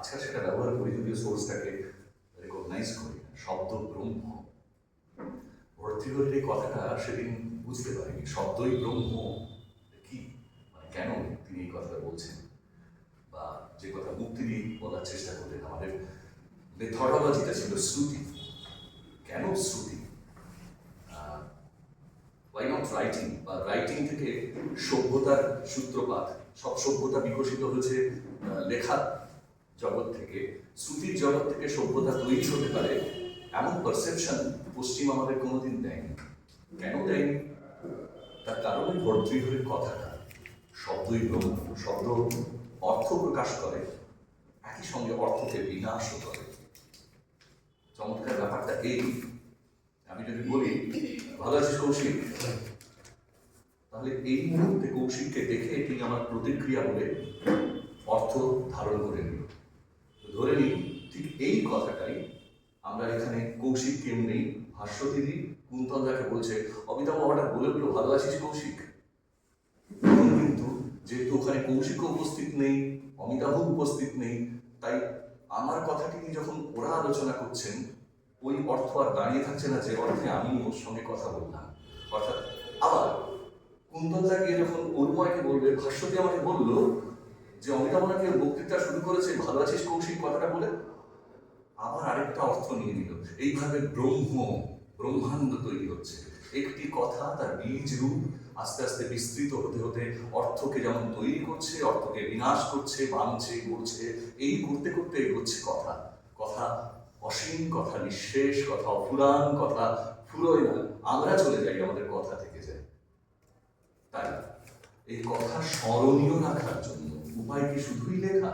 আচ্ছা সেটা ব্যবহার করি, যদিও সোর্সটাকে রেকগনাইজ করি শব্দ ব্রহ্ম। ভর্তৃহরির এই কথাটা সেদিন বুঝতে পারিনি, শব্দই ব্রহ্ম। কি? মানে কেন তিনি এই কথাটা বলছেন? বা যে কথা মুক্তি দিয়ে বলার চেষ্টা করলেন আমাদের মেথডোলজিটা ছিল শ্রুতি। কেন শ্রুতি? ওয়াই নট রাইটিং বা রাইটিং থেকে সভ্যতার সূত্রপাত, সব সভ্যতা বিকশিত হয়েছে লেখার জগৎ থেকে শ্রুতির জগৎ থেকে সভ্যতা তৈরি হতে পারে, এমন পারসেপশন পশ্চিম আমাদের কোনোদিন দেয়নি। কেন দেয়নি? তার কারণে ওই ভর্তৃহরির কথাটা। শব্দই ব্রহ্ম শব্দ অর্থ প্রকাশ করে, একই সঙ্গে অর্থকে বিনাশও করে। চমৎকার ব্যাপারটা এই। আমি যদি বলি, ভালো আছিস কৌশিক? তাহলে এই মুহূর্তে কৌশিককে দেখে তিনি আমার প্রতিক্রিয়া বলে অর্থ ধারণ করে নিল ধরে নিই, ঠিক এই কথাটাই আমরা এখানে কৌশিক কেমনি দিদি কুন্তল যাকে বলছে, অমিতাভ হঠাৎ বলে উঠল, ভালো আছিস কৌশিক? কিন্তু যেহেতু ওখানে কৌশিকও উপস্থিত নেই অমিতাভ উপস্থিত নেই, তাই আমার কথাটি নিয়ে যখন ওরা আলোচনা করছেন, ওই অর্থ আর দাঁড়িয়ে থাকছে না যে অর্থে আমি ওর সঙ্গে কথা বললাম। অর্থাৎ আবার কুন্তলদা গিয়ে যখন উর্ময়কে বলবে ভাষ্যটি আমাকে বলল যে অমিতাভ নাকি বক্তৃতা শুরু করেছে? ভালো আছিস কৌশিক কথাটা বলে? আবার আরেকটা অর্থ নিয়ে নিল। এইভাবে ব্রহ্ম, ব্রহ্মাণ্ড তৈরি হচ্ছে। একটি কথা তার বীজ রূপ আস্তে আস্তে বিস্তৃত হতে হতে অর্থকে যেমন তৈরি করছে, অর্থকে বিনাশ করছে বাঁধছে গড়ছে, এই করতে করতে এগোচ্ছে কথা। কথা অসীম, কথা নিঃশেষ, কথা অফুরান কথা ফুরোয় না। আমরা চলে যাই আমাদের কথা থেকে যাই তাই এই কথা স্মরণীয় রাখার জন্য উপায় কি শুধুই লেখা?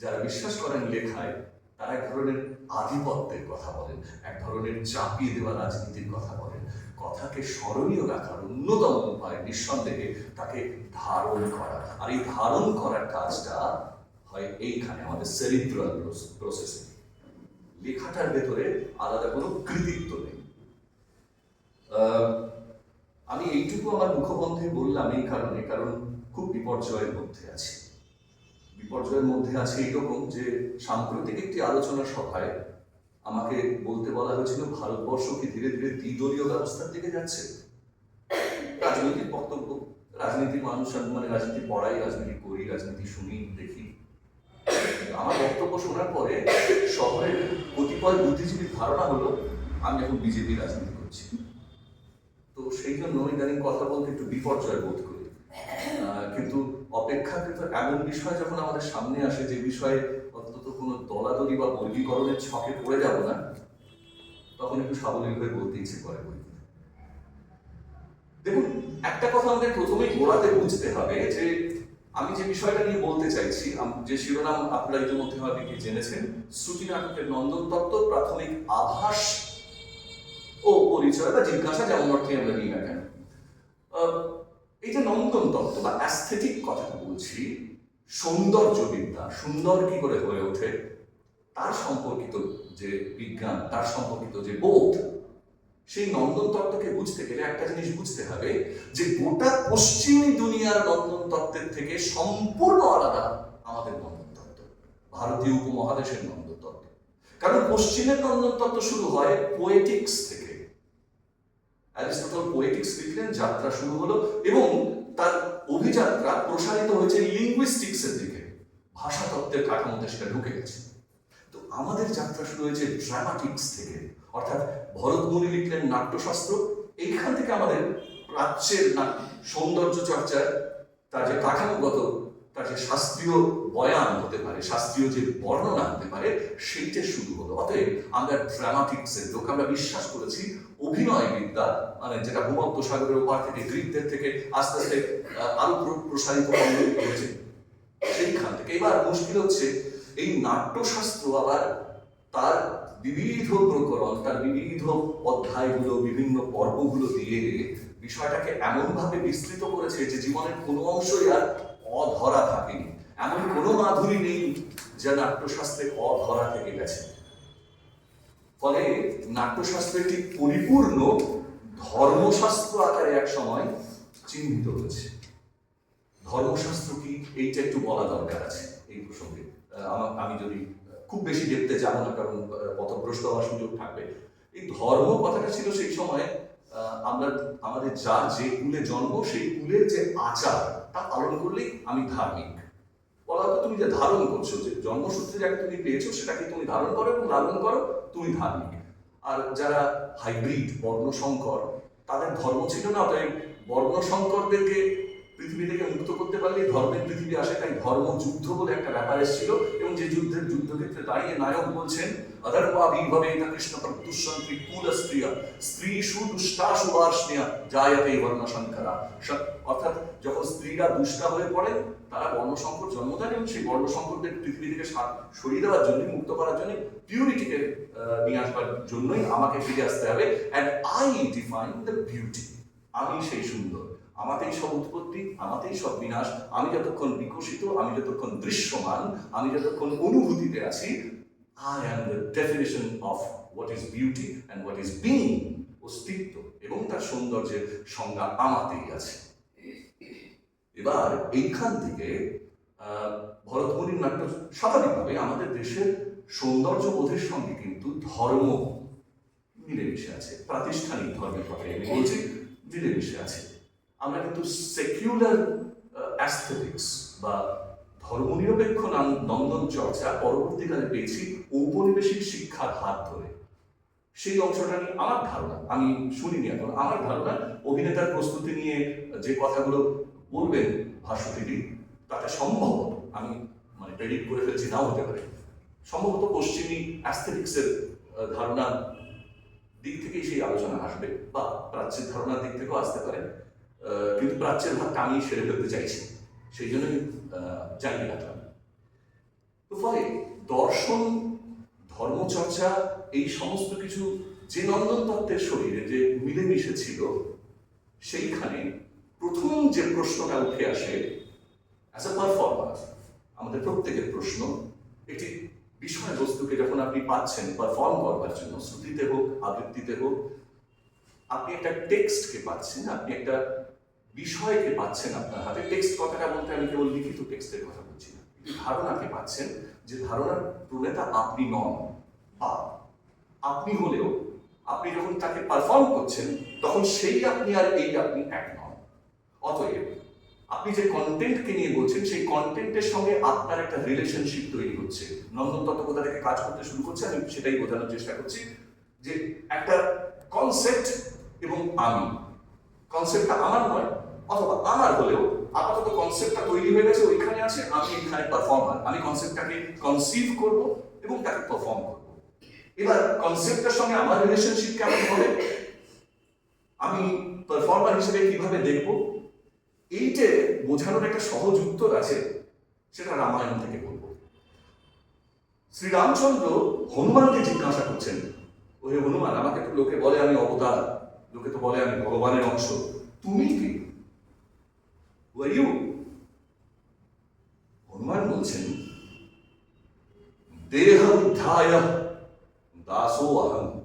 যারা বিশ্বাস করেন লেখায়, তারা এক ধরনের আধিপত্যের কথা বলেন, এক ধরনের চাপিয়ে দেওয়া রাজনীতির কথা বলেন। কথাকে স্মরণীয় রাখার অন্যতম উপায় নিঃসন্দেহে তাকে ধারণ করা। আর এই ধারণ করার কাজটা হয় এইখানে, আমাদের সেরিব্রাল প্রসেসে লেখাটার ভেতরে আলাদা কোনো কৃতিত্ব নেই। আমি এইটুকু আমার মুখবন্ধে বললাম এই কারণে, কারণ খুব বিপর্যয়ের মধ্যে আছি। বিপর্যয়ের মধ্যে আছে এইরকম যে সাম্প্রতিক একটি আলোচনা সভায় আমাকে বলতে বলা হয়েছিল ভারতবর্ষ কি ধীরে ধীরে দ্বিদলীয় ব্যবস্থার দিকে যাচ্ছে। রাজনৈতিক বক্তব্য, রাজনীতির মানুষ মানে রাজনীতি পড়াই, রাজনীতি করি, রাজনীতি শুনি, দেখি। আমার বক্তব্য শোনার পরে শহরের কতিপয় বুদ্ধিজীবীর ধারণা হলো, আমি এখন বিজেপি রাজনীতি করছি। তো সেই জন্য ইদানিং কথা বলতে একটু বিপর্যয় বোধ করি। কিন্তু অপেক্ষাকৃত এমন বিষয় যখন আমাদের সামনে আসে যে বিষয়ে অন্তত কোনো দলাদলি বা বর্গীকরণের ছকে পড়ে যাব না, তখন একটু সাবলীল হয়ে বলতে ইচ্ছে করে বই দেখুন, একটা কথা আমাদের প্রথমেই গোড়াতে বুঝতে হবে যে আমি যে বিষয়টা নিয়ে বলতে চাইছি যে শিরোনাম আপনারা ইতিমধ্যে হয়তো কি জেনেছেন, শ্রুতি নাটকের নন্দন তত্ত্ব, প্রাথমিক আভাস ও পরিচয় বা জিজ্ঞাসা যেমন অর্থে আমরা নিই না কেন। এই যে নন্দন তত্ত্ব বা অ্যাস্থেটিক কথাটা বলছি সৌন্দর্যবিদ্যা সুন্দর কি করে হয়ে ওঠে? তার সম্পর্কিত যে বিজ্ঞান, তার সম্পর্কিত যে বোধ, সেই নন্দন তত্ত্বকে বুঝতে গেলে একটা জিনিস বুঝতে হবে যে গোটা পশ্চিমী দুনিয়ার নন্দন তত্ত্বের থেকে সম্পূর্ণ আলাদা আমাদের নন্দন তত্ত্ব, ভারতীয় উপমহাদেশের নন্দন তত্ত্ব। কারণ পশ্চিমের নন্দন তত্ত্ব শুরু হয় পোয়েটিক্স থেকে। অ্যারিস্টটল পোয়েটিক্স লিখলেন যাত্রা শুরু হলো এবং তার অভিযাত্রা প্রসারিত হয়েছে লিঙ্গুইস্টিক্সের দিকে। ভাষাতত্ত্বের কাঠামোতে সেটা ঢুকে গেছে। তো আমাদের যাত্রা শুরু হয়েছে ড্রামাটিক্স থেকে, অর্থাৎ ভরতমুনি লিখলেন নাট্যশাস্ত্র। এইখান থেকে আমাদের প্রাচ্যের সৌন্দর্য চর্চার তার যে কাঠামোগত তার যে শাস্ত্রীয় বয়ান হতে পারে, শাস্ত্রীয় যে বর্ণনা হতে পারে, সেইটা শুরু হলো। অতএব আমরা ড্রামাটিক্সের লোক, আমরা বিশ্বাস করেছি অভিনয় বিদ্যা মানে যেটা ভূমধ্য সাগরের ওপার থেকে গ্রিকদের থেকে আস্তে আস্তে আরও প্রসারিত হয়েছে সেইখান থেকে এবার মুশকিল হচ্ছে, এই নাট্যশাস্ত্র আবার তার বিবিধ প্রকরণ, তার বিবিধ অধ্যায়গুলো, বিভিন্ন পর্বগুলো দিয়ে বিষয়টাকে এমনভাবে বিস্তৃত করেছে যে জীবনের কোনো অংশই আর অধরা থাকেনি। এমন কোনো মাধুরী নেই যা নাট্যশাস্ত্রে অধরা থেকে গেছে। ফলে নাট্যশাস্ত্র একটি পরিপূর্ণ ধর্মশাস্ত্র আকারে এক সময় চিহ্নিত হয়েছে। ধর্মশাস্ত্র কি? এইটা একটু বলা দরকার আছে এই প্রসঙ্গে। আমা- যদি খুব বেশি দেখতে যাব না, কারণ পথভ্রষ্ট হওয়ার সুযোগ থাকবে। এই ধর্ম কথাটা ছিল সেই সময় আমরা, আমাদের যার যে কুলে জন্ম, সেই কুলের যে আচার তা পালন করলেই আমি ধার্মিক। বলা হতো তুমি যে ধারণ করছ, যে জন্মসূত্রে যাকে তুমি পেয়েছ, সেটাকে তুমি ধারণ করো এবং লালন করো, তুমি ধার্মিক। আর যারা হাইব্রিড বর্ণসংকর, তাদের ধর্ম ছিল না, অতএব বর্ণসংকরদেরকে পৃথিবী থেকে মুক্ত করতে পারলে ধর্মের পৃথিবী আসে, তাই ধর্ম যুদ্ধ বলে একটা ব্যাপার এসেছিল। এবং যে যুদ্ধের যুদ্ধক্ষেত্রে দাঁড়িয়ে নায়ক বলছেন অধর্মাভিভবে না কৃষ্ণ প্রত্যুষন্ত্রী কুল স্ত্রিয়া স্ত্রী সুদুষ্টা সুবার্ষ্ণিয়া জায়তে বর্ণ সংকরা অর্থাৎ যখন স্ত্রীরা দুষ্টা হয়ে পড়েন, তারা বর্ণসংকর জন্ম দেন এবং সেই বর্ণসংকরদের পৃথিবী থেকে সরিয়ে দেওয়ার জন্য, মুক্ত করার জন্য পিউরিটিকে নিয়ে আসবার জন্যই আমাকে ফিরে আসতে হবে। And I define the beauty আমি সেই সুন্দর। আমাতেই সব উৎপত্তি, আমাতেই সব বিনাশ, আমি যতক্ষণ বিকশিত, আমি যতক্ষণ দৃশ্যমান, আমি যতক্ষণ অনুভূতিতে আছি I am the definition of what is beauty and what is being অস্তিত্ব এবং তার সৌন্দর্যের সংজ্ঞা আমাতেই আছে। এবার এইখান থেকে ভরতমণির নাট্য স্বাভাবিকভাবে আমাদের দেশের সৌন্দর্য বোধের সঙ্গে কিন্তু ধর্ম মিলেমিশে আছে, প্রাতিষ্ঠানিক ধর্মের কথা আমি বলছি, মিলেমিশে আছে। আমরা কিন্তু সেকুলার অ্যাস্থেটিক্স বা ধর্ম ধর্মনিরপেক্ষ নাম নন্দন চর্চা পরবর্তীকালে পেয়েছি ঔপনিবেশিক শিক্ষার হাত ধরে। সেই অংশটা নিয়ে আমার ধারণা, আমি শুনিনি এখন, আমার ধারণা অভিনেতার প্রস্তুতি নিয়ে যে কথাগুলো বলবেন ভাস্বতীটি তাতে সম্ভবত আমি মানে প্রেডিক্ট করে ফেলছি, নাও হতে পারে। সম্ভবত পশ্চিমী অ্যাস্থেটিক্সের ধারণা দিক থেকেই সেই আলোচনা আসবে বা প্রাচ্যের ধারণার দিক থেকেও আসতে পারে। কিন্তু প্রাচ্যের ভাগটা আমি সেরে ফেলতে চাইছি। সেই জন্যই জানিয়ে রাখলাম তো ফলে দর্শন, ধর্মচর্চা, এই সমস্ত কিছু যে নন্দন তত্ত্বের শরীরে যে মিলেমিশে ছিল, সেইখানে প্রথম যে প্রশ্নটা উঠে আসে অ্যাজ এ পারফর্মার আমাদের প্রত্যেকের প্রশ্ন, একটি বিষয়বস্তুকে যখন আপনি পাচ্ছেন পারফর্ম করবার জন্য, শ্রুতিতে হোক, আবৃত্তিতে হোক আপনি একটা টেক্সটকে পাচ্ছেন, আপনি একটা বিষয়কে পাচ্ছেন আপনার হাতে। টেক্সট কথাটা বলতে আমি কেবল লিখিত টেক্সটের কথা বলছি না। ধারণাকে পাচ্ছেন, যে ধারণার প্রণেতা আপনি নন, বা আপনি হলেও আপনি যখন তাকে পারফর্ম করছেন, তখন সেই আপনি আর এই আপনি এক নন। অতএব আপনি যে কন্টেন্টকে নিয়ে বলছেন, সেই কন্টেন্টের সঙ্গে আপনার একটা রিলেশনশিপ তৈরি হচ্ছে। নন্দন তত্ত্ব কোথা থেকে কাজ করতে শুরু করছে, আমি সেটাই বোঝানোর চেষ্টা করছি। যে একটা কনসেপ্ট এবং আমি। কনসেপ্টটা আমার নয়, অথবা আমার হলেও আপাতত কনসেপ্টটা তৈরি হয়ে গেছে, ওইখানে আছে, আমি এখানে পারফর্মার আমি কনসেপ্টটাকে কনসিভ করব এবং তাকে পারফর্ম করব। এবার কনসেপ্টের সঙ্গে আমার রিলেশনশিপ কেমন হবে? আমি পারফর্মার হিসেবে কীভাবে দেখব? এইটে বোঝানোর একটা সহজ উত্তর আছে, সেটা রামায়ণ থেকে বলব। শ্রীরামচন্দ্র হনুমানকে জিজ্ঞাসা করছেন ওই হনুমান, আমাকে লোকে বলে আমি অবতার। লোকে তো বলে আমি ভগবানের অংশ। তুমি কি? ইউ হনুমান বলছেন দেহ উদ্ধায় দাসো অহম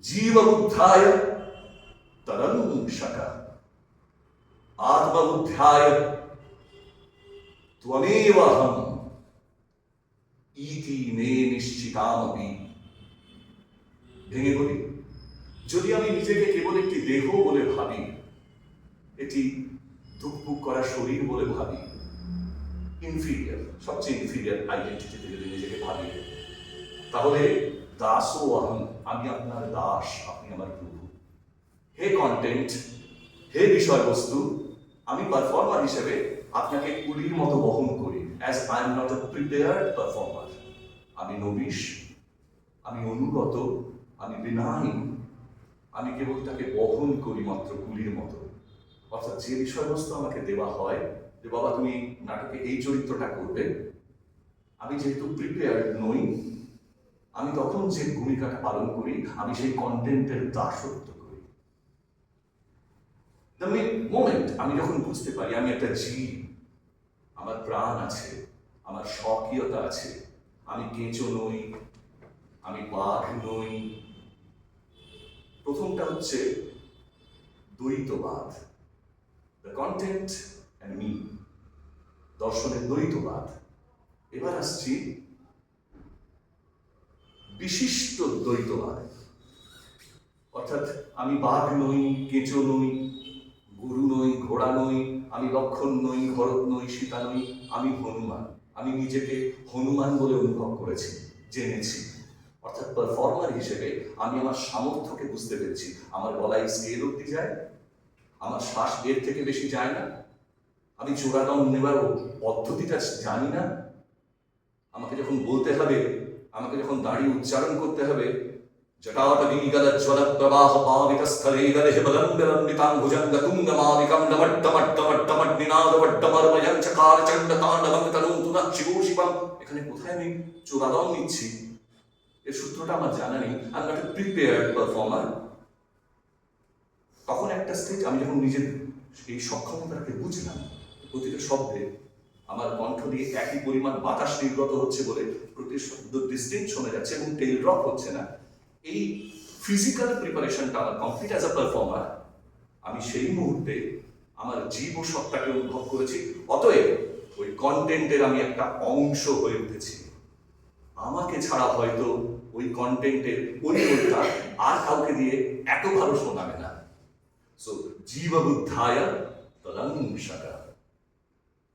জীব উদ্ধায় তরংশকা আত্ম উদ্ধায় ত্বমেব অহম ইতি মে নিশ্চিতামপি। ভেঙে বলি যদি আমি নিজেকে কেবল একটি দেহ বলে ভাবি, এটি ধুকপুক করা শরীর বলে ভাবি ইনফিরিয়ার সবচেয়ে ইনফিরিয়ার আইডেন্টিটিতে যদি নিজেকে ভাবি, তাহলে দাসও আহম আমি আপনার দাস, আপনি আমার প্রভু। হে কন্টেন্ট হে বিষয়বস্তু, আমি পারফর্মার হিসেবে আপনাকে কুলির মতো বহন করি as I am not a prepared performer আমি নবিশ, আমি অনুগত, আমি বিনাহীন আমি কেবল তাকে বহন করি মাত্র কুলির মতো। অর্থাৎ যে বিষয়বস্তু আমাকে দেওয়া হয় যে, বাবা, তুমি নাটকে এই চরিত্রটা করবে। আমি যেহেতু প্রিপেয়ার্ড নই, আমি তখন যে ভূমিকাটা পালন করি, আমি সেই কন্টেন্টের দাসত্ব করি। মোমেন্ট আমি যখন বুঝতে পারি, আমি একটা জীব, আমার প্রাণ আছে, আমার স্বকীয়তা আছে, আমি কেঁচো নই, আমি বাঘ নই প্রথমটা হচ্ছে দ্বৈতবাদ। দ্য কন্টেন্ট অ্যান্ড মি দর্শনের দ্বৈতবাদ। এবার আসছি বিশিষ্ট দ্বৈতবাদ। অর্থাৎ আমি বাঘ নই, কেঁচো নই, গুরু নই, ঘোড়া নই, আমি লক্ষণ নই ভরত নই, সীতা নই, আমি হনুমান। আমি নিজেকে হনুমান বলে অনুভব করেছি, জেনেছি। অর্থাৎ পারফর্মার হিসেবে আমি আমার সামর্থ্যকে বুঝতে পেরেছি। আমার গলায় স্কেল অব্দি যায়, আমার শ্বাস এর থেকে বেশি যায় না, আমি চূড়াদম নেবার পদ্ধতিটা জানি না। আমাকে যখন বলতে হবে, আমাকে যখন দাঁড়িয়ে উচ্চারণ করতে হবে এখানে কোথায় আমি চূড়াদম নিচ্ছি? এর সূত্রটা আমার জানা নেই। I not a prepared performer তখন একটা স্টেজ আমি যখন নিজের এই সক্ষমতাকে বুঝলাম, প্রতিটা শব্দে আমার কণ্ঠ দিয়ে একই পরিমাণ বাতাস নির্গত হচ্ছে বলে প্রতি শব্দ ডিস্টিংক্ট শোনা যাচ্ছে এবং টেল ড্রপ হচ্ছে না। এই ফিজিক্যাল প্রিপারেশনটা আমার কমপ্লিট অ্যাজ আ পারফর্মার আমি সেই মুহূর্তে আমার জীব সত্তাকে অনুভব করেছি। অতএব ওই কন্টেন্টের আমি একটা অংশ হয়ে উঠেছি। আমাকে ছাড়া হয়তো ওই কন্টেন্টের বইটা আর কাউকে দিয়ে এত ভালো শোনাবে না। সো জীববুদ্ধায় তদং শাখা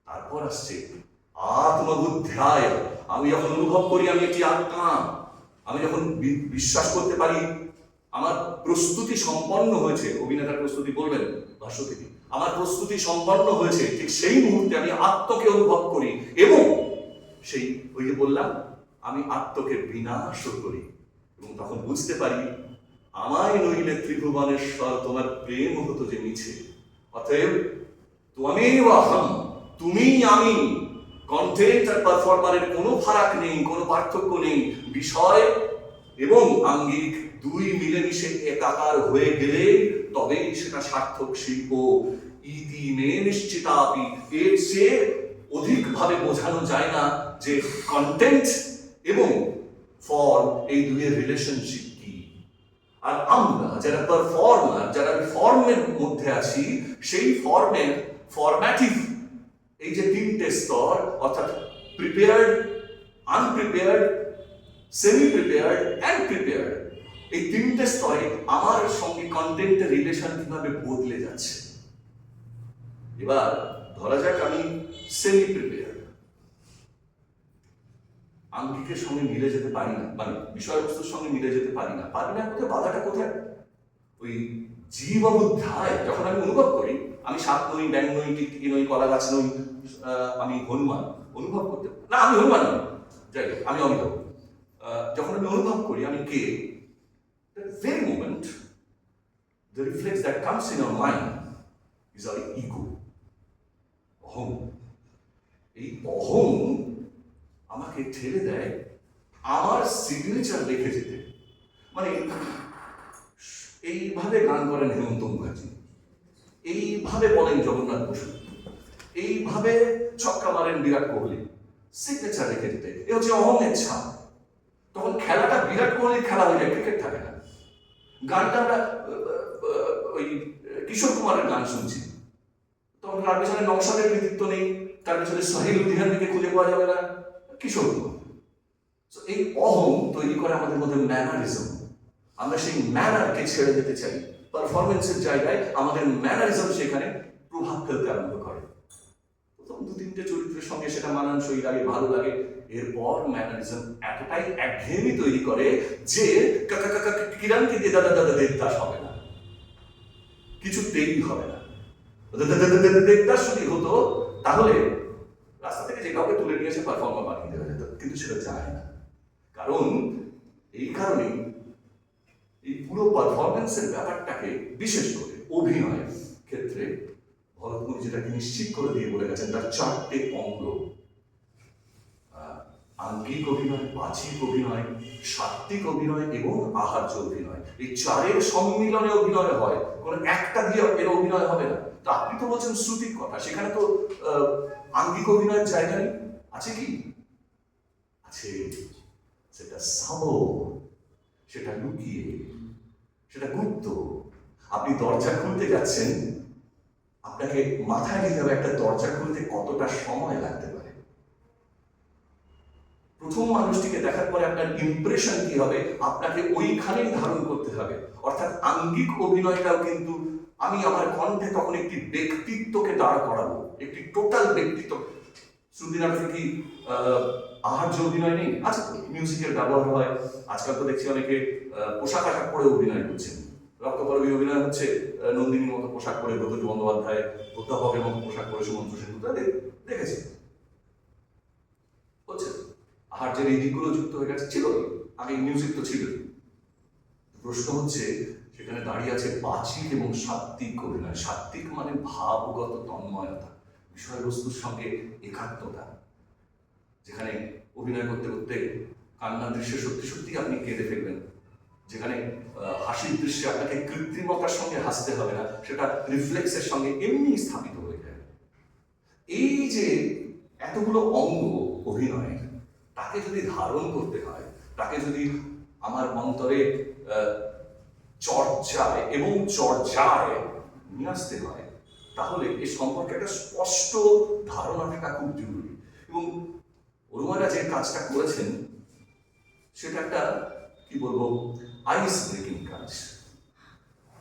তারপর আসছে আত্মবুদ্ধায়। আমি যখন অনুভব করি আমি একটি আত্মা, আমি যখন বিশ্বাস করতে পারি, আমার প্রস্তুতি সম্পন্ন হয়েছে, অভিনেতার প্রস্তুতি বলবেন ভাষ্য থেকে আমার প্রস্তুতি সম্পন্ন হয়েছে, ঠিক সেই মুহূর্তে আমি আত্মকে অনুভব করি এবং সেই, ওই যে বললাম আমি আত্মকে বিনাশ করি। এবং তখন বুঝতে পারি, আমায় নইলে ত্রিভুবনেশ্বর তোমার প্রেম হতো যে মিছে। অতএব, তোমামেব আহম তুমি আমি। কন্টেন্ট আর পারফর্মারের কোনো ফারাক নেই, কোনো পার্থক্য নেই। বিষয় এবং আঙ্গিক দুই মিলেমিশে একাকার হয়ে গেলে তবেই সেটা সার্থক শিল্প। ইতি মে নিশ্চিতাপি, এর চেয়ে অধিকভাবে বোঝানো যায় না যে কন্টেন্ট এবং ফর্ম এই দুইয়ের রিলেশনশিপ কি? আর আমরা যারা পারফর্মার যারা ফর্মের মধ্যে আছি, সেই ফর্মের ফরম্যাটিভ এই যে তিনটে স্তর, অর্থাৎ prepared unprepared semi prepared and prepared এই তিনটে স্তরে আমার সঙ্গে কন্টেন্টের রিলেশন কীভাবে বদলে যাচ্ছে? এবার ধরা যাক আমি সেমি প্রিপেয়ার্ড আঙ্গিকের সঙ্গে মিলে যেতে পারি না মানে বিষয়বস্তুর সঙ্গে মিলে যেতে পারি না। পারি না কোথায়, বাধাটা কোথায়? ওই জীব অবুদ্ধায় যখন আমি অনুভব করি, আমি সাপ নই ব্যাং নই, টিকটিকি নই কলা গাছ নই আমি হনুমান, অনুভব করতে না। আমি হনুমান নই। যাই হোক, আমি অমিতাভ যখন আমি অনুভব করি, আমি কে? Very moment the reflex that comes in our mind is our ego, অহং। এই অহং আমাকে ঠেলে দেয় আমার সিগনেচার রেখে যেতে মানে এইভাবে গান করেন হেমন্ত মুখার্জি। এইভাবে বলেন জগন্নাথ বসু। এইভাবে ছক্কা মারেন বিরাট কোহলি। সিগনেচার রেখে যেতে এ হচ্ছে অহংয়ের ছাপ। তখন খেলাটা বিরাট কোহলির খেলা হয়ে যায় ক্রিকেট থাকে না। গানটা আমরা ওই কিশোর কুমারের গান শুনছি। তখন তার পেছনে নকশাদের কৃতিত্ব নেই, তার পেছনে সাহিল লুধিয়ানকে খুঁজে পাওয়া যাবে না। কিশোর এই অহং তৈরি করে আমাদের মধ্যে ম্যানারিজম আমরা সেই ম্যানারকে ছেড়ে দিতে চাই। পারফরমেন্সের জায়গায় আমাদের ম্যানারিজম সেখানে প্রভাব ফেলতে আরম্ভ করে। প্রথম দু তিনটে চরিত্রের সঙ্গে সেটা মানানসই লাগে, ভালো লাগে। এরপর ম্যানারিজম এতটাই একঘেয়েমি তৈরি করে যে কাকা কাকা কিরানকে দিয়ে দাদা দাদা দেবদাস হবে না। কিছুতেই হবে না। দেবদাস যদি হতো, তাহলে রাস্তা থেকে যে কাউকে তুলে নিয়ে এসে পারফর্মার বানিয়ে যেত যায় কারণ এই কারণে এই পুরো পারফরমেন্সের ব্যাপারটাকে বিশেষ করে অভিনয়ের ক্ষেত্রে ভরতমুনি যেটাকে নিশ্চিত করে দিয়ে বলে গেছেন, তার চারটে অঙ্গ। আঙ্গিক অভিনয় বাচিক অভিনয় সাত্বিক অভিনয় এবং আহার্য অভিনয়। এই চারের সম্মিলনে অভিনয় হয়, কোনো একটা দিয়ে এর অভিনয় হবে না। তা আপনি তো বলছেন শ্রুতির কথা, সেখানে তো আঙ্গিক অভিনয়ের জায়গা নেই। আছে কি? আছে সেটা সাবো সেটা লুকিয়ে, সেটা গুপ্ত। আপনি দরজা খুলতে যাচ্ছেন, আপনাকে মাথায় নিতে হবে একটা দরজা খুলতে কতটা সময় লাগতে পারে। প্রথম মানুষটিকে দেখার পরে আপনার ইমপ্রেশন কি হবে? আপনাকে ওইখানেই ধারণ করতে হবে। অর্থাৎ আঙ্গিক অভিনয়টাও কিন্তু আমি আমার কণ্ঠে তখন একটি ব্যক্তিত্বকে দাঁড় করাবো, একটি টোটাল ব্যক্তিত্ব। শ্রুতি নাটকে কি আহার্য অভিনয় নেই? তো মিউজিকের ব্যবহার হয়। আজকাল তো দেখছি অনেকে পোশাক আশাক পরে অভিনয় করছেন। রক্তকরবী অভিনয় হচ্ছে নন্দিনীর মতো পোশাক পরে ব্রতী বন্দ্যোপাধ্যায়, অধ্যাপকের মতো পোশাক পরে সুমন্ত্র সেতু দেখেছি। হচ্ছে। আহার্যের এই দিকগুলো যুক্ত হয়ে গেছে। ছিল আগে মিউজিক তো ছিল। প্রশ্ন হচ্ছে, সেখানে দাঁড়িয়ে আছে বাচিক এবং সাত্বিক অভিনয়। সাত্বিক মানে ভাবগত তন্ময়তা, বিষয়বস্তুর সঙ্গে একাত্মতা। যেখানে অভিনয় করতে করতে কান্নার দৃশ্যে সত্যি সত্যি আপনি কেঁদে ফেলবেন। যেখানে হাসির দৃশ্যে আপনাকে কৃত্রিমতার সঙ্গে হাসতে হবে না, সেটা রিফ্লেক্সের সঙ্গে এমনি স্থাপিত হয়ে যাবে এই যে এতগুলো অঙ্গ অভিনয়ের তাকে যদি ধারণ করতে হয়, তাকে যদি আমার অন্তরে চর্চায় এবং চর্চায় নিয়ে আসতে হয়, তাহলে এ সম্পর্কে একটা স্পষ্ট ধারণা থাকা খুব জরুরি। এবং অরুমারা যে কাজটা করেছেন, সেটা একটা, কি বলব আইস ব্রেকিং কাজ।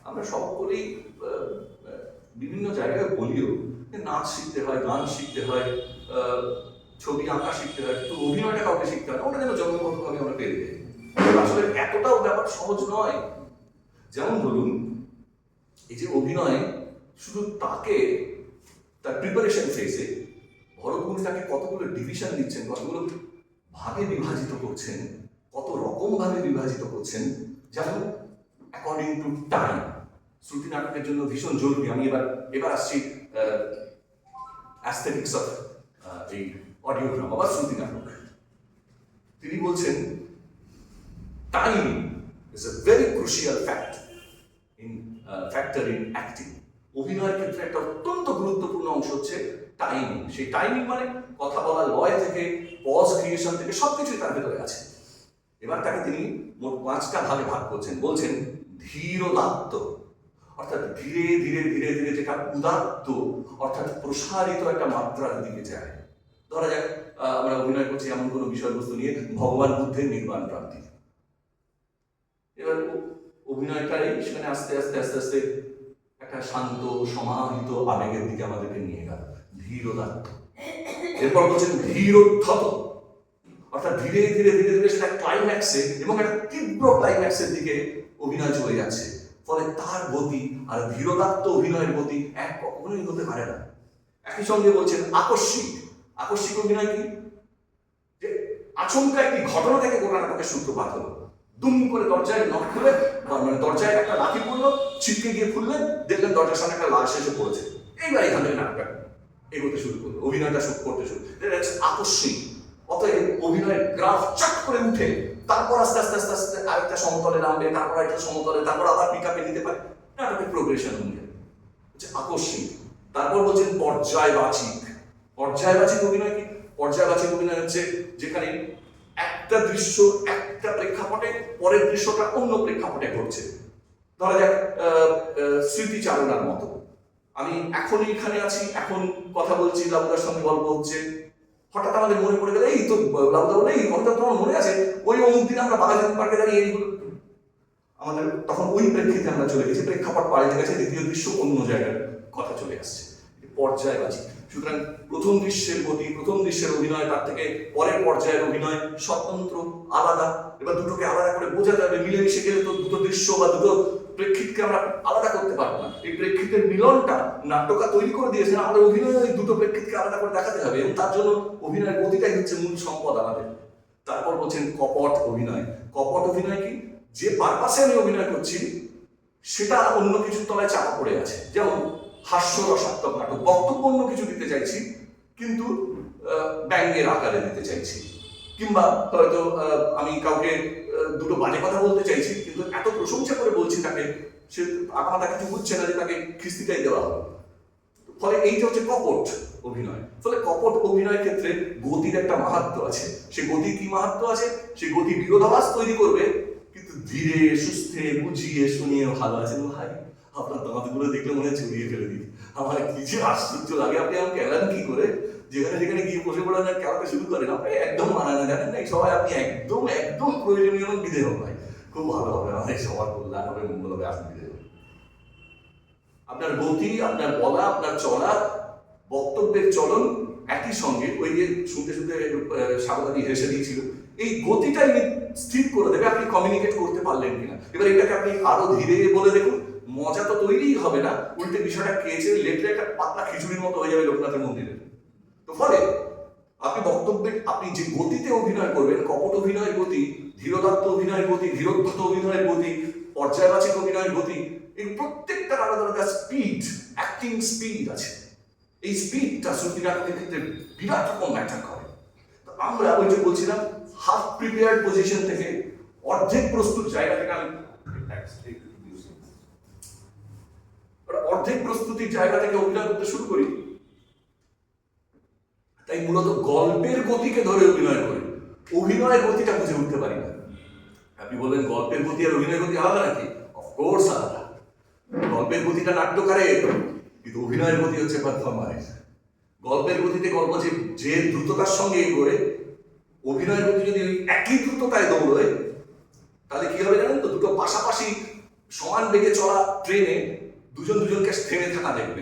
আমরা সকলেই বিভিন্ন জায়গায় বলিও নাচ শিখতে হয়, গান শিখতে হয় ছবি আঁকা শিখতে হয় তো অভিনয়টা কাউকে শিখতে হয়। ওটা যেন জন্মগতভাবে আমরা পেরে যাই। আসলে এতটাও ব্যাপার সহজ নয়। যেমন ধরুন, এই যে অভিনয়, শুধু তাকে, তার প্রিপারেশন ফেসে ভরতগুলি তাকে কতগুলো ডিভিশন দিচ্ছেন, কতগুলো ভাগে বিভাজিত করছেন, কত রকম ভাবে বিভাজিত করছেন যেমন অ্যাকর্ডিং টু টাইম শ্রুতি নাটকের জন্য ভীষণ জরুরি। আমি এবার এবার আসছি অ্যাস্থেটিক্স অফ এই অডিও ড্রামা বা শ্রুতি নাটক তিনি বলছেন time is a very crucial fact in factor in acting অভিনয়ের ক্ষেত্রে একটা অত্যন্ত গুরুত্বপূর্ণ অংশ হচ্ছে টাইমিং সেই টাইমিং মানে কথা বলা লয় থেকে পজ ক্রিয়েশন থেকে সবকিছুই তার ভেতরে আছে। এবার তাকে তিনি মোট পাঁচটা ভাগে ভাগ করছেন, বলছেন ধীরোদাত্ত অর্থাৎ ধীরে ধীরে ধীরে ধীরে যেটা উদাত্ত, অর্থাৎ প্রসারিত একটা মাত্রার দিকে যায়। ধরা যাক আমরা অভিনয় করছি এমন কোনো বিষয়বস্তু নিয়ে ভগবান বুদ্ধের নির্মাণ প্রাপ্তি। এবার অভিনয়টাই সেখানে আস্তে আস্তে আস্তে আস্তে একটা শান্ত, সমাহিত আবেগের দিকে আমাদেরকে নিয়ে গেল। ধীরদাত্ত। এরপর বলছেন ধীরোদ্ধত অর্থাৎ ধীরে ধীরে ধীরে ধীরে সেটা ক্লাইম্যাক্সে এবং একটা তীব্র ক্লাইম্যাক্সের দিকে অভিনয় চলে যাচ্ছে। ফলে তার গতি আর ধীরদাত্ত অভিনয়ের গতি এক কখনোই হতে পারে না। একই সঙ্গে বলছেন আকস্মিক। আকস্মিক অভিনয় কি? যে আচমকা একটি ঘটনা থেকে গোটা নাটকের সূত্রপাত হলো। দুম করে দরজায় নখ খুলে মানে দরজায় একটা লাঠি পড়ল, ছিটকে গিয়ে খুললেন, দেখলেন দরজার সামনে একটা লাশ এসে পড়েছে। এইবার এখান থেকে নাটকটা। এগোতে শুরু করল অভিনয়টা শুরু করতে শুরু আকস্মিক। অতএব অভিনয়ের গ্রাফ চাট করে উঠে, তারপর আস্তে আস্তে আস্তে আস্তে আরেকটা সমতলে নামবে, তারপর আরেকটা সমতলে, তারপর আবার পিক আপে নিতে পারে। নাটকের প্রোগ্রেশন অনুযায়ী আকস্মিক। তারপর বলছেন পর্যায়বাচিক। পর্যায়বাচিক অভিনয় কি? পর্যায়বাচিক অভিনয় হচ্ছে যেখানে একটা দৃশ্য একটা প্রেক্ষাপটে, পরের দৃশ্যটা অন্য প্রেক্ষাপটে ঘটছে। ধরা যাক স্মৃতিচারণার মতো। আমি এখন এখানে আছি, এখন কথা বলছি, লাবুদার সঙ্গে গল্প হচ্ছে। হঠাৎ আমাদের মনে পড়ে গেলে, এই তো, লাবুদা বলে, এই কথাটা তোমার মনে আছে? ওই অমুক দিন আমরা বাগাজান পার্কে দাঁড়িয়ে এইগুলো আমাদের তখন ওই প্রেক্ষিতে আমরা চলে গেছি, প্রেক্ষাপট পাল্টে গেছে, দ্বিতীয় দৃশ্য অন্য জায়গার কথা চলে আসছে। পর্যায়বাচী সুতরাং প্রথম দৃশ্যের গতি, প্রথম দৃশ্যের অভিনয়, তার থেকে পরের পর্যায়ের অভিনয় স্বতন্ত্র, আলাদা। এবার দুটোকে আলাদা করে বোঝাতে হবে, মিলেমিশে গেলে তো দুটো দৃশ্য বা দুটো প্রেক্ষিতকে আমরা আলাদা করতে পারব না। এই প্রেক্ষিতের মিলনটা নাট্যকার তৈরি করে দিয়েছেন আমাদের অভিনয় ওই দুটো প্রেক্ষিতকে আলাদা করে দেখাতে হবে এবং তার জন্য অভিনয়ের গতিটাই হচ্ছে মূল সম্পদ আমাদের। তারপর বলছেন কপট অভিনয়। কপট অভিনয় কি? যে পারপাসে আমি অভিনয় করছি, সেটা অন্য কিছুর তলায় চাপা পড়ে আছে। যেমন হাস্য রসাত্মক নাটক, বক্তব্য অন্য কিছু দিতে চাইছি, কিন্তু ব্যঙ্গের আকারে দিতে চাইছি। কিংবা হয়তো আমি কাউকে দুটো বাজে কথা বলতে চাইছি, কিন্তু এত প্রশংসা করে বলছি তাকে, সে আগামাতা কিছু বুঝছে না যে তাকে খিস্তিটাই দেওয়া হবে ফলে এইটা হচ্ছে কপট অভিনয়। ফলে কপট অভিনয়ের ক্ষেত্রে গতির একটা মাহাত্ম আছে। সে গতির কি মাহাত্ম আছে? সে গতি বিরোধাভাস তৈরি করবে, কিন্তু ধীরে, সুস্থে, বুঝিয়ে, শুনিয়ে ভালো আছে। ভাই, আপনার দাঁতগুলো দেখলে মনে হয় চুরিয়ে ফেলে দিই। আমার কি যে আশ্চর্য লাগে, আপনি আমাকে এলেন কি করে? যেখানে যেখানে গিয়ে বসে পড়ে না কেমন শুরু করেন আপনি একদম মানা না। জানেন না সবাই আপনি একদম একদম প্রয়োজনীয় এবং বিধেয় ভাই খুব ভালো হবে, আমাদের সবার কল্যাণ হবে মঙ্গল হবে আসুন বিধেয়। আপনার গতি, আপনার বলা, আপনার চলা, বক্তব্যের চলন একই সঙ্গে, ওই যে শুনতে শুনতে স্বাগতাদি হেসে দিয়েছিল, এই গতিটাই স্থির করে দেবে, আপনি কমিউনিকেট করতে পারলেন কিনা। এবার এটাকে আপনি আরও ধীরে বলে দেখুন, মজা তো তৈরিই হবে না, উল্টে বিষয়টা খেয়েছে লেটলে একটা পাতলা খিচুড়ির মতো হয়ে যাবে লোকনাথের মন্দিরে। ফলে আপনি বক্তব্যে আপনি যে গতিতে অভিনয় করবেন, কপট অভিনয়ের গতি, ধীরদত্ত অভিনয়ের গতি ধীরোদ্ধত অভিনয়ের গতি, পর্যায়বাচিক অভিনয়ের গতি, এই প্রত্যেকটার আলাদা আলাদা স্পিড অ্যাক্টিং স্পিড আছে। এই স্পিডটা শ্রুতি নাটকের ক্ষেত্রে বিরাট রকম ম্যাটার করে। আমরা ওই যে বলছিলাম হাফ প্রিপেয়ার্ড পজিশন থেকে অর্ধেক প্রস্তুত জায়গা থেকে আমি অর্ধেক প্রস্তুতির জায়গা থেকে অভিনয় করতে শুরু করি। তাই মূলত গল্পের গতিকে ধরে অভিনয় করি। অভিনয়ের গতিটা বুঝে উঠতে পারি না। আপনি বলবেন গল্পের গতি আর অভিনয়ের গতি আলাদা নাকি? অফকোর্স আলাদা। গল্পের গতিটা নাট্যকারের কিন্তু অভিনয়ের গতি হচ্ছে পারফর্মারের গল্পের গতিতে গল্প যে যে দ্রুততার সঙ্গে এগোয়, অভিনয়ের গতি যদি একই দ্রুততায় দৌড়য়, তাহলে কি হবে জানেন তো? দুটো পাশাপাশি সমান বেগে চলা ট্রেনে দুজন দুজনকে থেমে থাকা দেখবেন।